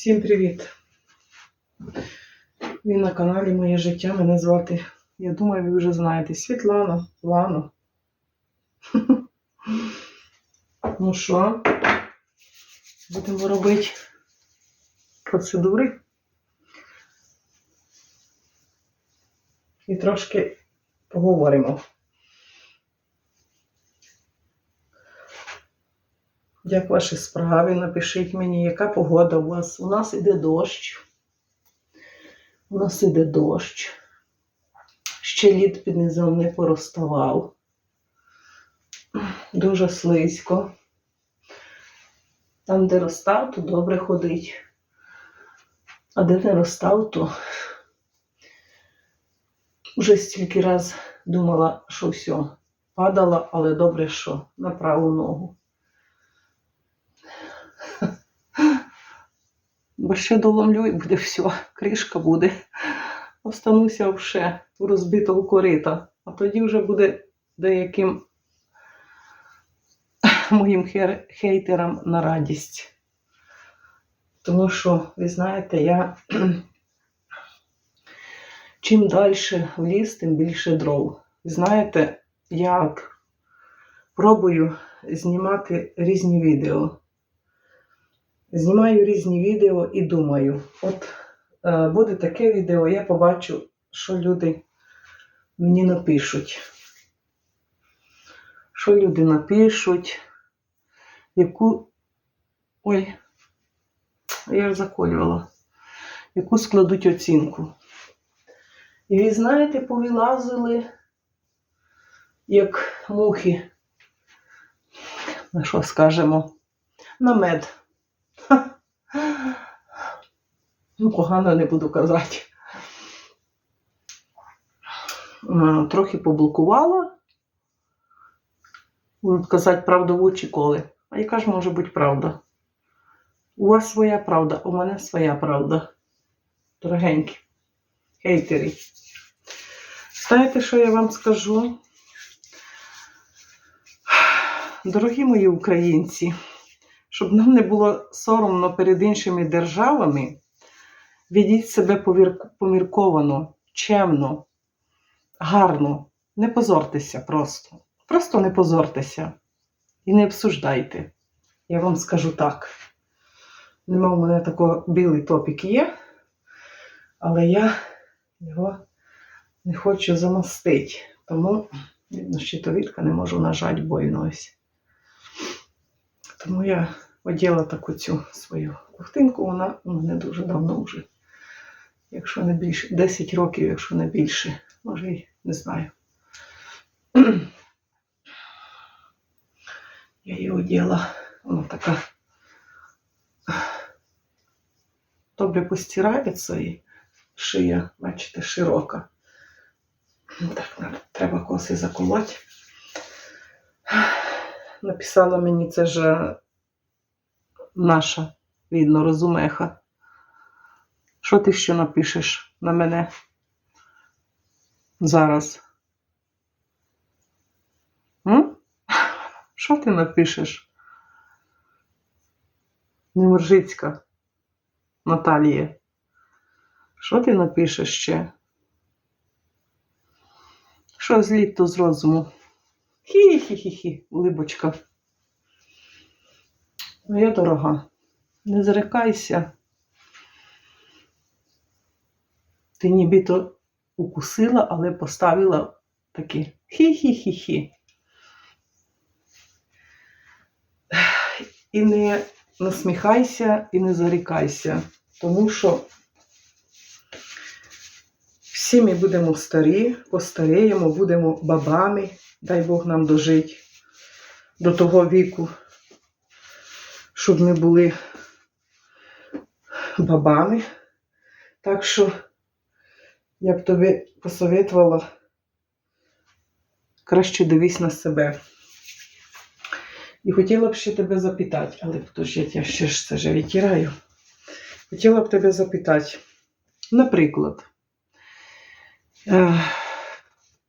Всім привіт! Ви на каналі Моє життя. Мене звати, я думаю, ви вже знаєте, Світлана, Лана. Ну що, будемо робити процедури. І трошки поговоримо. Як ваші справи? Напишіть мені, яка погода у вас. У нас іде дощ. У нас іде дощ. Ще лід під низом не пороставав. Дуже слизько. Там, де розстав, то добре ходить. А де не розстав, то вже стільки раз думала, що все, падала, але добре, що на праву ногу. Бо ще доломлю і буде все, кришка буде. Остануся вже у розбитого корита. А тоді вже буде деяким моїм хейтерам на радість. Тому що, ви знаєте, я чим далі в ліс, тим більше дров. Знаєте, я пробую знімати різні відео. Знімаю різні відео і думаю, от е, буде таке відео, я побачу, що люди мені напишуть. Що люди напишуть, яку. Ой, я ж заколювала, яку складуть оцінку. І ви знаєте, повилазили, як мухи, на що скажемо, на мед. Ну, погано не буду казати. Е, Трохи поблокувала. Будуть казати правду в очі коли. А яка ж може бути правда? У вас своя правда, у мене своя правда. Дорогенькі. Хейтери. Знаєте, що я вам скажу? Дорогі мої українці, щоб нам не було соромно перед іншими державами, ведіть себе помірковано, чемно, гарно. Не позортеся просто. Просто не позортеся. І не обсуждайте. Я вам скажу так. Нема в мене такого білий топік є, але я його не хочу замостити. Тому щитовідка не можу нажати больно ось. Тому я оділа таку цю свою ковтинку, вона у мене дуже давно вже. Якщо не більше, 10 років, якщо не більше, може й не знаю. Я її оділа, вона така добре постирається і шия, бачите, широка. Так, треба коси заколоти. Написала мені це ж наша, видно, розумеха. Що ти ще напишеш на мене зараз? М? Що ти напишеш? Немержицька Наталія. Що ти напишеш ще? Що з літ, то з розуму? Хі-хі-хі-хі, улибочка. Моя дорога, не зарекайся. Ти нібито укусила, але поставила такі хі-хі-хі-хі. І не насміхайся, і не зарікайся, тому що всі ми будемо старі, постаріємо, будемо бабами, дай Бог нам дожити до того віку, щоб ми були бабами. Так що я б тобі посоветувала краще дивись на себе. І хотіла б ще тебе запитати, але подождіть, я ще ж це ж відтираю. Хотіла б тебе запитати, наприклад, е,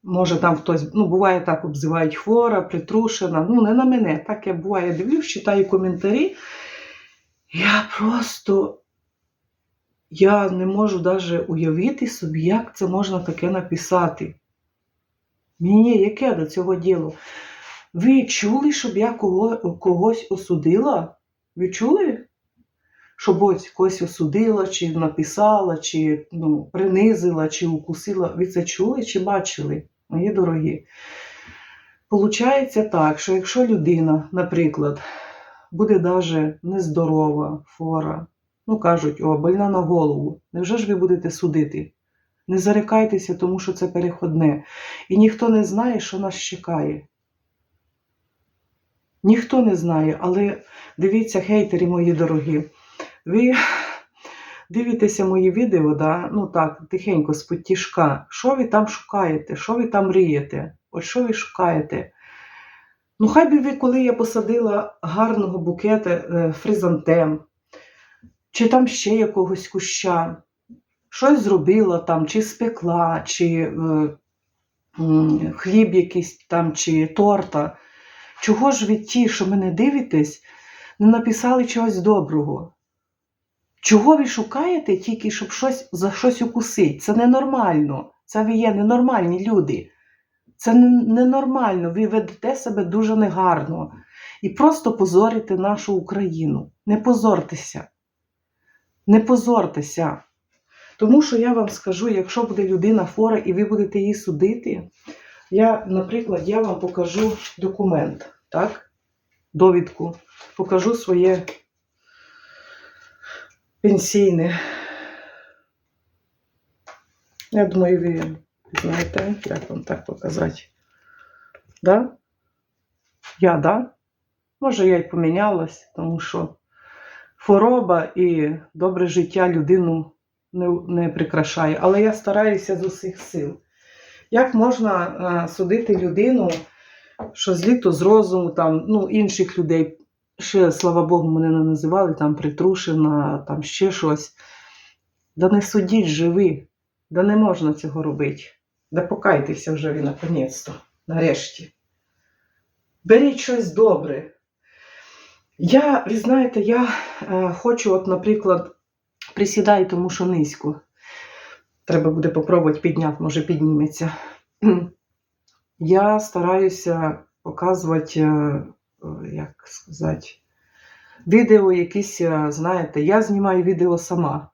може там хтось, ну, буває так, обзивають хвора, притрушена. Ну, не на мене. Так я буває, дивлюсь, читаю коментарі. Я просто я не можу навіть уявити собі, як це можна таке написати. Мені яке до цього діло? Ви чули, щоб я кого, когось осудила? Ви чули? Щоб ось когось осудила, чи написала, чи ну, принизила, чи укусила. Ви це чули чи бачили, мої дорогі? Получається так, що якщо людина, наприклад, буде даже нездорова, хвора, ну кажуть, о, больна на голову, невже ж ви будете судити? Не зарикайтеся, тому що це переходне. І ніхто не знає, що нас чекає. Ніхто не знає, але дивіться, хейтери мої дорогі, ви дивитеся мої відео, да? ну так, тихенько, з потішка. Що ви там шукаєте? Що ви там мрієте? От що ви шукаєте? Ну, хай би ви, коли я посадила гарного букета е, фризантем, чи там ще якогось куща, щось зробила там, чи спекла, чи е, м, хліб якийсь там, чи торта. Чого ж ви ті, що мене дивитесь, не написали чогось доброго? Чого ви шукаєте тільки, щоб щось за щось укусити? Це ненормально. Це ви є ненормальні люди. Це ненормально. Ви ведете себе дуже негарно. І просто позорите нашу Україну. Не позортеся. Не позортеся. Тому що я вам скажу, якщо буде людина хвора і ви будете її судити, я, наприклад, я вам покажу документ, так? Довідку. Покажу своє пенсійне. Я думаю, ви знаєте, як вам так показати. Да? Я, да? Може, я й помінялась, тому що хвороба і добре життя людину не, не прикрашає. Але я стараюся з усіх сил. Як можна е, судити людину, що з літу з розуму, там, ну, інших людей, ще, слава Богу, мене не називали, там Притрушина, там ще щось. Да не судіть же ви, да не можна цього робити. Да покайтеся вже ви наконець-то, нарешті. Беріть щось добре. Я, ви знаєте, я е, хочу, от, наприклад, присідаю, тому що низько. Треба буде попробувати підняти, може підніметься. Я стараюся показувати, е, е, як сказати, відео якісь, знаєте, я знімаю відео сама.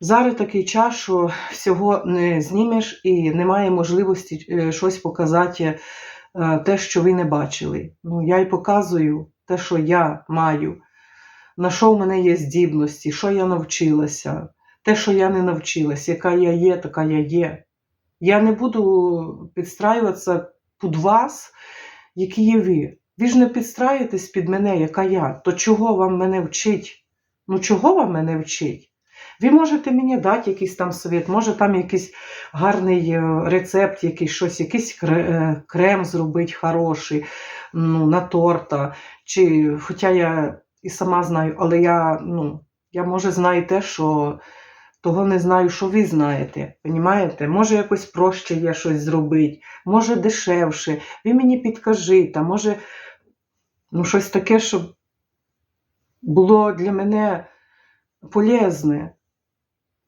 Зараз такий час, що всього не знімеш і немає можливості щось показати, те, що ви не бачили. Ну, я й показую те, що я маю, на що в мене є здібності, що я навчилася, те, що я не навчилася, яка я є, така я є. Я не буду підстраюватися під вас, які є ви. Ви ж не підстраюєтесь під мене, яка я. То чого вам мене вчить? Ну чого вам мене вчить? Ви можете мені дати якийсь там совет, може там якийсь гарний е, рецепт, якийсь щось, якийсь е, крем зробити хороший ну, на торта. Чи, хоча я і сама знаю, але я, ну, я може знаю те, що того не знаю, що ви знаєте. Понімаєте? Може якось проще є щось зробити, може дешевше. Ви мені підкажіть, а може ну, щось таке, щоб було для мене полезне.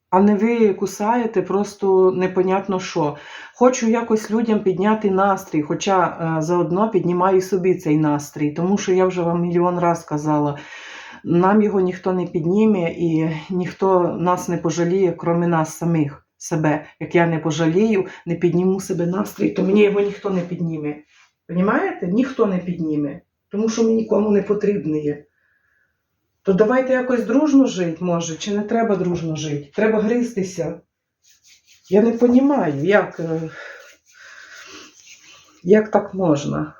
А не ви кусаєте просто непонятно що. Хочу якось людям підняти настрій, хоча е, заодно піднімаю собі цей настрій, тому що я вже вам мільйон раз казала, нам його ніхто не підніме і ніхто нас не пожаліє, крім нас самих себе. Як я не пожалію, не підніму себе настрій, то мені його ніхто не підніме. Понімаєте? Ніхто не підніме, тому що мені нікому не потрібний є. То давайте якось дружно жити, може, чи не треба дружно жити? Треба гризтися. Я не розумію, як, е, як так можна.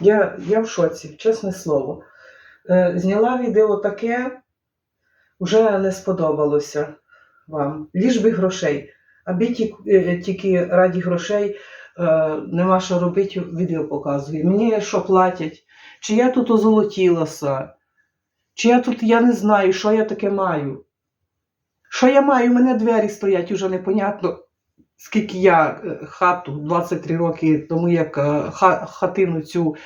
Я, я в шоці, чесне слово. Е, Зняла відео таке, вже не сподобалося вам. Ліж би грошей. Аби е, тільки раді грошей нема що робити, відео показує. Мені що платять? Чи я тут озолотілася? Чи я тут, я не знаю, що я таке маю? Що я маю? У мене двері стоять уже непонятно, скільки я е, хату 23 роки тому, як е, хатину цю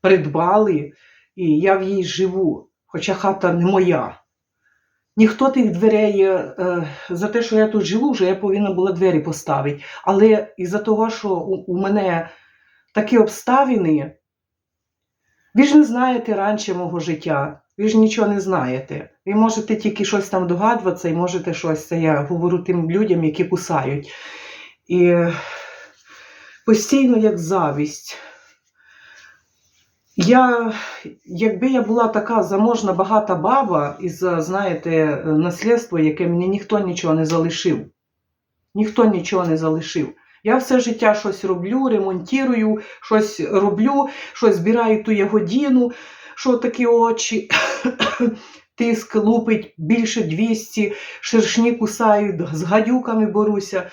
придбали, і я в їй живу. хоча хата не моя. Ніхто тих дверей е, за те, що я тут живу, вже я повинна була двері поставити. Але із-за того, що у, у мене такі обставини, ви ж не знаєте раніше мого життя, ви ж нічого не знаєте. Ви можете тільки щось там догадуватися і можете щось, це я говорю тим людям, які кусають. І постійно як завість. Я, якби я була така заможна багата баба із, знаєте, наслідство, яке мені ніхто нічого не залишив. Ніхто нічого не залишив. Я все життя щось роблю, ремонтую, щось роблю, щось збираю ту ягодіну, що такі очі, тиск лупить більше 200, шершні кусають, з гадюками боруся.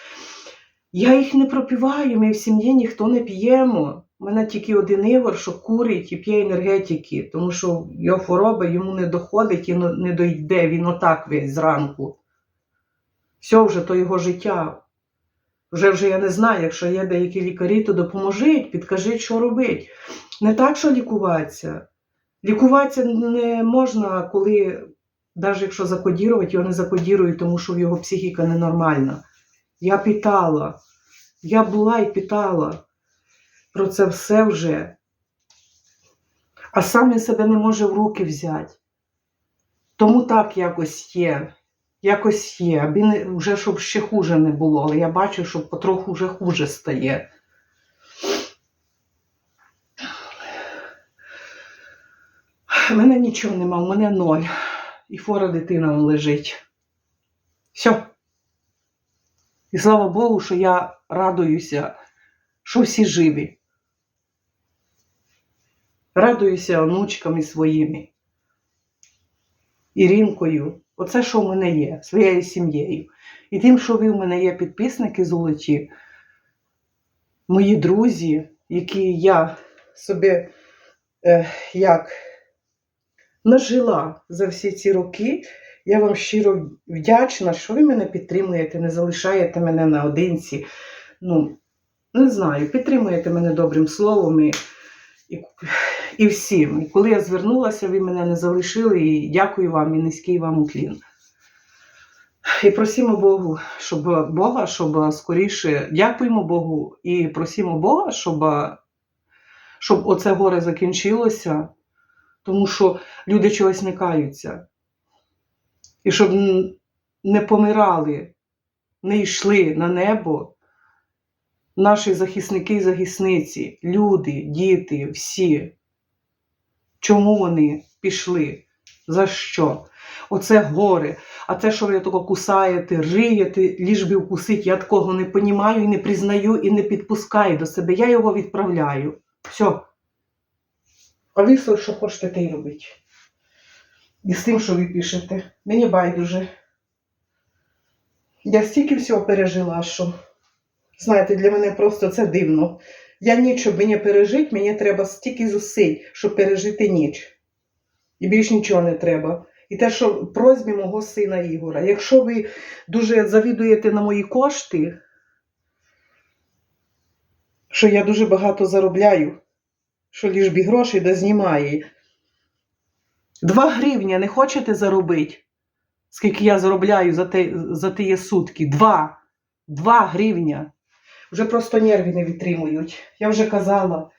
Я їх не пропиваю, ми в сім'ї ніхто не п'ємо. У мене тільки один ігор, що курить і п'є енергетики, тому що його хвороба йому не доходить і не дойде, він отак весь зранку. Все вже то його життя. Вже вже я не знаю, якщо є деякі лікарі, то допоможіть, підкажіть, що робити. Не так, що лікуватися. Лікуватися не можна, коли, навіть якщо закодірувати, його не закодірують, тому що в його психіка ненормальна. Я питала, я була і питала про це все вже. А сам він себе не може в руки взяти. Тому так якось є. Якось є, аби не, вже щоб ще хуже не було, але я бачу, що потроху вже хуже стає. У мене нічого нема, у мене ноль. І фора дитина лежить. Все. І слава Богу, що я радуюся, що всі живі. Радуюся онучками своїми. Іринкою. Оце, що в мене є, своєю сім'єю. І тим, що ви в мене є підписники золоті, мої друзі, які я собі е, як нажила за всі ці роки. Я вам щиро вдячна, що ви мене підтримуєте, не залишаєте мене наодинці. Ну, не знаю, підтримуєте мене добрим словом і, і, і всім. І коли я звернулася, ви мене не залишили, і дякую вам і низький вам уклін. І просимо Богу, щоб Бога, щоб скоріше дякуємо Богу і просимо Бога, щоб, щоб оце горе закінчилося, тому що люди чогось не. І щоб не помирали, не йшли на небо наші захисники і захисниці, люди, діти, всі. Чому вони пішли? За що? Оце горе. А це, що ви тако кусаєте, риєте, ліж би вкусить, я такого не понімаю і не признаю і не підпускаю до себе. Я його відправляю. Все. А ви все, що хочете, те й робіть. І з тим, що ви пишете. Мені байдуже. Я стільки всього пережила, що, знаєте, для мене просто це дивно. Я ніч, щоб мені пережити, мені треба стільки зусиль, щоб пережити ніч. І більш нічого не треба. І те, що просьбі мого сина Ігора. Якщо ви дуже завідуєте на мої кошти, що я дуже багато заробляю, що ліж бі грошей да знімає. Два гривня не хочете заробити? Скільки я заробляю за, те, за тіє сутки? Два. Два гривня. Вже просто нерви не витримують. Я вже казала.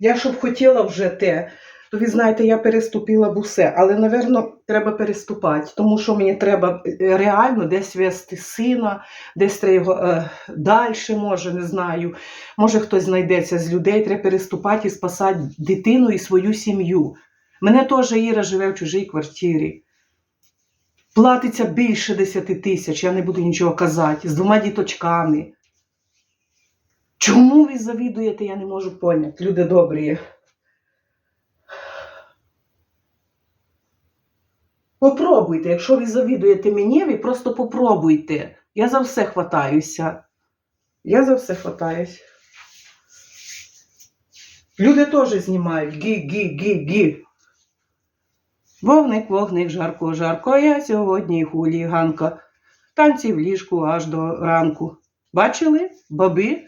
Я щоб хотіла вже те, то ви знаєте, я переступила б усе. Але, напевно, треба переступати, тому що мені треба е, реально десь вести сина, десь треба його е, далі, може, не знаю. Може, хтось знайдеться з людей, треба переступати і спасати дитину і свою сім'ю. Мене теж Іра живе в чужій квартирі. Платиться більше 10 тисяч, я не буду нічого казати, з двома діточками. Чому ви завідуєте, я не можу поняти, люди добрі. Попробуйте, якщо ви завідуєте мені, ви просто попробуйте. Я за все хватаюся. Я за все хватаюся. Люди теж знімають гі-гі-гі-гі. Вогник, вогник, жарко, жарко, я сьогодні хуліганка. Танці в ліжку аж до ранку. Бачили? Баби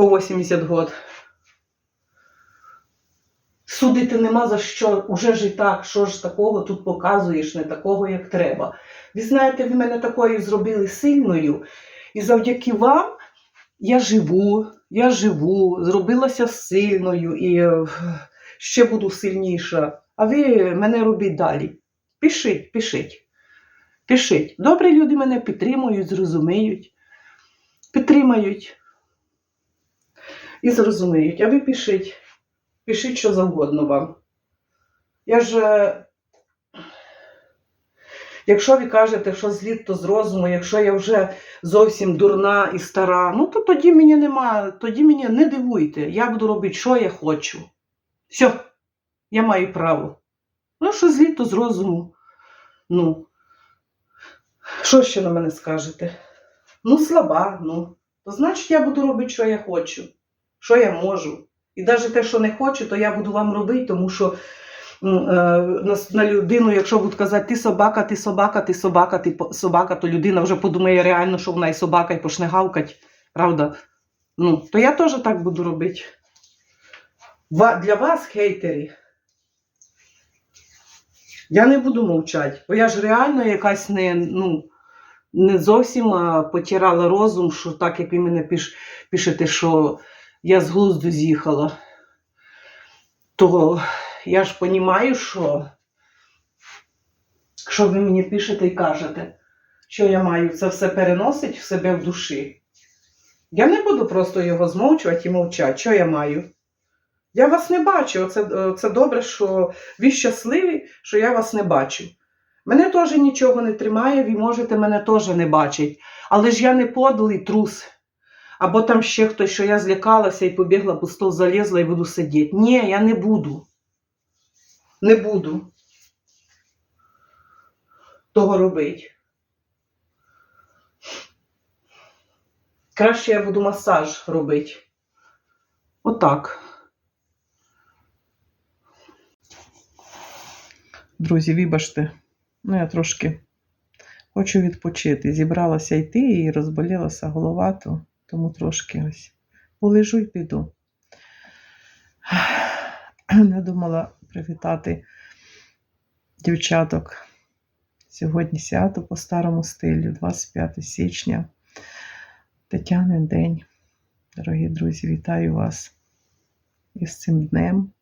по 80 год. Судити нема за що, уже ж і так, що ж такого тут показуєш, не такого, як треба. Ви знаєте, ви мене такою зробили сильною, і завдяки вам я живу, я живу, зробилася сильною і е, ще буду сильніша. А ви мене робіть далі. Пишіть, пишіть. Пишіть. Добрі люди мене підтримують, зрозуміють, підтримають і зрозуміють. А ви пишіть. Пишіть, що завгодно вам. Я ж. е, Якщо ви кажете, що зліт, то з розуму, якщо я вже зовсім дурна і стара, ну то тоді мені нема, тоді мені не дивуйте. Я буду робити, що я хочу. Все, я маю право. Ну, що зліт, то з розуму. Ну, що ще на мене скажете? Ну, слаба, ну. То значить, я буду робити, що я хочу, що я можу. І навіть те, що не хочу, то я буду вам робити, тому що е, на, людину, якщо будуть казати, ти собака, ти собака, ти собака, ти собака, то людина вже подумає реально, що вона і собака, і почне гавкати. Правда? Ну, то я теж так буду робити. Для вас, хейтери, я не буду мовчати, бо я ж реально якась не, ну, не зовсім потирала розум, що так, як ви мене пиш, пишете, що я з глузду з'їхала. То я ж розумію, що, що ви мені пишете і кажете, що я маю це все переносити в себе в душі. Я не буду просто його змовчувати і мовчати, що я маю. Я вас не бачу. Це, це добре, що ви щасливі, що я вас не бачу. Мене теж нічого не тримає, ви можете мене теж не бачити. Але ж я не подлий трус. Або там ще хтось, що я злякалася і побігла по стол, залізла і буду сидіти. Ні, я не буду. Не буду того робити. Краще я буду масаж робити. Отак. Друзі, вибачте, ну я трошки хочу відпочити. Зібралася йти і розболілася голова, то, тому трошки ось полежу й піду. Не думала привітати дівчаток. Сьогодні свято по старому стилю, 25 січня. Тетянин день. Дорогі друзі, вітаю вас із цим днем.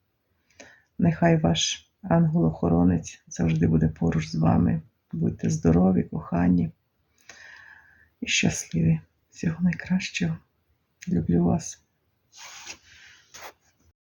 Нехай ваш ангел-охоронець завжди буде поруч з вами. Будьте здорові, кохані і щасливі. Всього найкращого. Люблю вас.